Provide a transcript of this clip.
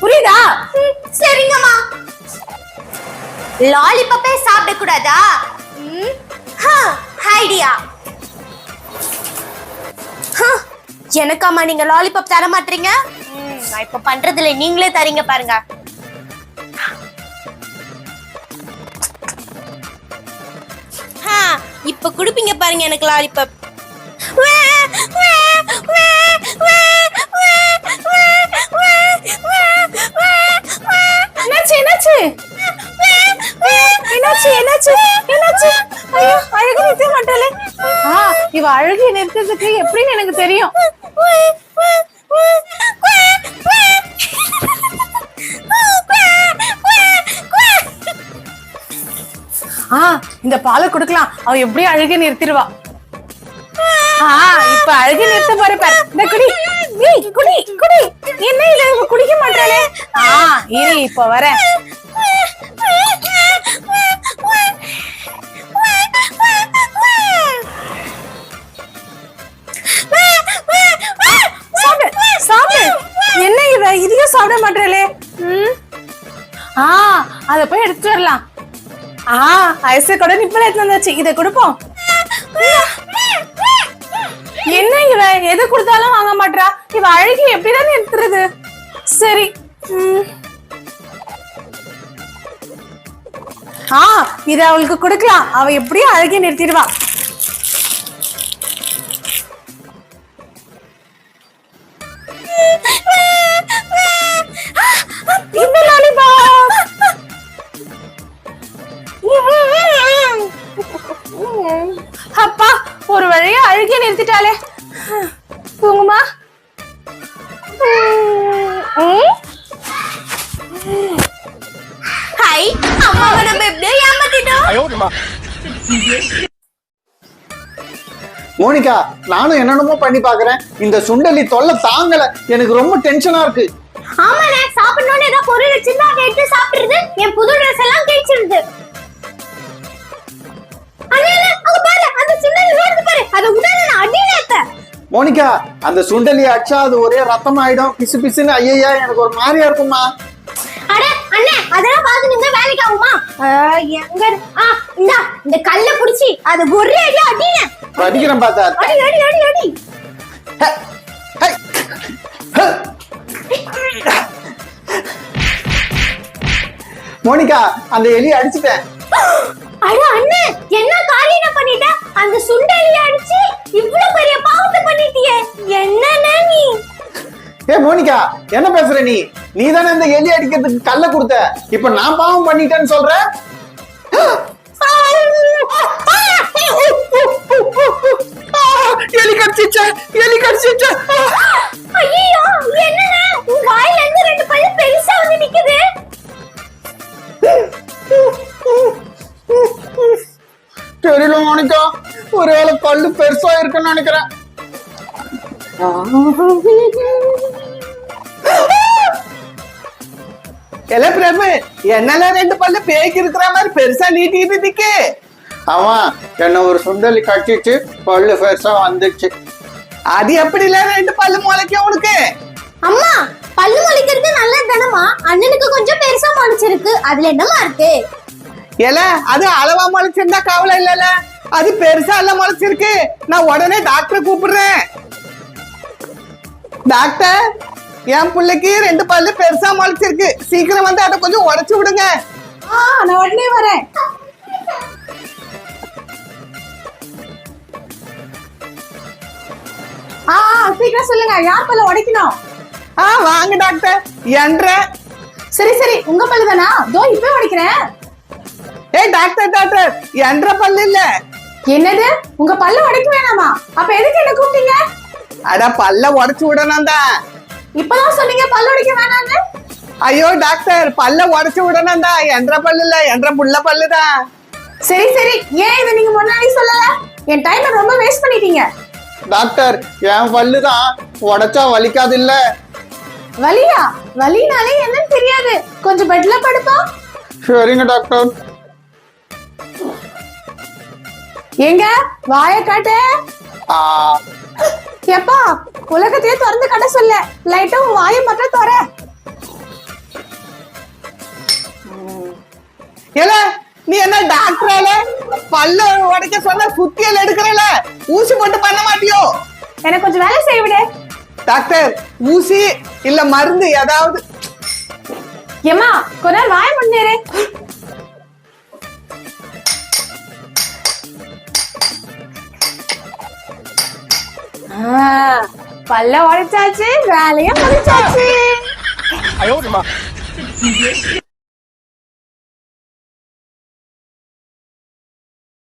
புரியுதா? சரிங்கம்மா. லாலிபப்பே சாப்பிட கூடாதா ஐடியா எனக்காமா நீங்க லாலிபப் தர மாட்டீங்க? நான் இப்ப பண்றதுல நீங்களே தரீங்க பாருங்க. இப்ப குடுப்பீங்க பாருங்க எனக்கு லாலிபாப் என்னாச்சு என்னாச்சு என்னாச்சு என்னாச்சு ஐயோ அழகு நிறுத்த மாட்டாளே ஆ இவ அழகு நிறுத்ததுக்கு எப்படின்னு எனக்கு தெரியும்। ஆ இந்த பாலை கொடுக்கலாம். அவ எப்படியும் அழுகி நிறுத்திடுவா. இப்ப அழுகி நிறுத்த பாரு பாரு. இந்த குடி. ஏய் குடி குடி. என்ன இல்ல இவ குடிக்க மாட்டாளே. ஆ இரு இப்ப வரேன். சாப்பிடு என்ன இவ? இதையும் சாப்பிட மாட்டாளே. ம்? ஆ அத போய் எடுத்துட்டு வரலாம். ஆ ஐஸ் கூட நிப்பல எடுத்து வந்தாச்சு. இதை கொடுப்போம். என்ன இவ எது கொடுத்தாலும் வாங்க மாட்டா இவ அழகி எப்படிதான் நிறுத்துறது சரி ஆ இத அவளுக்கு கொடுக்கலாம். அவ எப்படியும் அழகி நிறுத்திடுவா. அப்பா ஒரு வழியா அழுகி நிறுத்திட்டாளே. தூங்குமா? ம். ஹை அம்மாவை நம்ம எப்படியோ ஏமாத்திட்டோம். மோனிகா நானும் என்னென்னமோ பண்ணி பாக்குறேன் இந்த சுண்டலி தொல்லை தாங்கல. எனக்கு ரொம்ப டென்ஷனா இருக்கு. ஆமாண்ணே சாப்பிடணும்னு ஏதோ பொருள் அதை எடுத்து சாப்பிடுறது என் புது ட்ரெஸ் எல்லாம் கிழிச்சிருது அண்ணே, பாரு. அதை உடனே நான் அடியில ஏத்த மோனிகா அந்த சுண்டலி அடிச்சா அது ஒரே ரத்தம் ஆயிடும் பிசு பிசுன்னு ஐயா எனக்கு ஒரு மாதிரியா இருக்குமா அட அண்ணே அதெல்லாம் பார்த்து நின்று வேலைக்கு ஆகுமா? எங்க ஆ இந்தா இந்த கல்ல புடிச்சி அது ஒரே அடி அடினே பார்த்தா அடி அடி அடி அடி. மோனிகா அந்த எலி அடிச்சிட்டேன். அட அண்ணே என்ன காரியம் பண்ணிட்ட? அந்த சுண்டலி அடிச்சு இவ்வளவு பெரிய பாவத்தை பண்ணிட்டியே. என்னண்ணே நீ? ஏ மோனிகா என்ன பேசுற நீ? நீ தானே இந்த எலி அடிக்கிறதுக்கு கல்ல கொடுத்த. இப்ப நான் பாவம் பண்ணிட்டேன்னு சொல்ற? எலி கடிச்சிச்சா எலி கடிச்சிச்சா ஐயோ என்னண்ணே மோனிகா ஒருவேளை பல்லு பெருசா இருக்குன்னு நினைக்கிறேன். எல பிரபு என்னல ரெண்டு பல்லு பேய்க்கு இருக்கிற மாதிரி பெருசா நீட்டிட்டு நிக்கு அவன் என்ன ஒரு சுண்டலி கடிச்சிச்சு பல்லு பெருசா வந்துச்சு. அது எப்படில ரெண்டு பல்லு முளைக்கும் உனக்கு அம்மா பல்லு முளைக்கிறது நல்லது தானம்மா? அண்ணனுக்கு கொஞ்சம் பெருசா முளைச்சிருக்கு. அதுல என்னமா இருக்கு? எல அது அளவா முளைச்சிருந்தா கவலை இல்லல. அது பெருசா இல்ல முளைச்சிருக்கு. நான் உடனே டாக்டரை கூப்பிடுறேன். டாக்டர் என் பிள்ளைக்கு ரெண்டு பல்லு பெருசா முளைச்சிருக்கு. சீக்கிரம் வந்து அதை கொஞ்சம் உடைச்சு விடுங்க. ஆ நான் உடனே வரேன். ஆ ஆ, சீக்கிரம் சொல்லுங்க. யார் பல்ல உடைக்கணும்? ஆ வாங்க டாக்டர் என்ற. சரி சரி. உங்க பல்லு தானா தோ இப்ப உடைக்கிறேன். ஏய் டாக்டர் டாக்டர் என்ற பல்லு இல்ல. என்னது? உங்க பல்ல உடைக்க வேணாமா? அப்ப எதுக்கு என்ன கூப்பிட்டீங்க? அட பல்ல உடைச்சு விடணும் தான். இப்பதான் சொன்னீங்க பல்ல உடைக்க வேணாம்னு. ஐயோ டாக்டர் பல்ல உடைச்சு விடணும் தான். என்ற பல்லு இல்ல என்ற புள்ள பல்லு தான். சரி சரி. ஏன் இதை நீங்க முன்னாடி சொல்லல? என் டைமை ரொம்ப வேஸ்ட் பண்ணிட்டீங்க. டாக்டர் என் பல்லு தான். உடைச்சா வலிக்காது இல்ல. வலியா? வலினாலே என்னன்னு தெரியாது. கொஞ்சம் பெட்ல படுப்பா சரிங்க டாக்டர். எங்க வாய காட்டு. எப்பா உலகத்தையே திறந்து கட்ட சொல்ல. லைட்டா உன் வாயை மட்டும் தர ஏல நீ என்ன டாக்டரால பல்ல உடைக்க சொன்ன சுத்தியல் எடுக்கிறல. ஊசி போட்டு பண்ண மாட்டியோ? எனக்கு கொஞ்சம் வேலை செய்ய விடு. டாக்டர் ஊசி இல்ல மருந்து ஏதாவது. ஏமா கொஞ்ச நேரம் வாய முன்னேறு பல்ல உடைச்சாச்சு வேலையும் முடிச்சாச்சு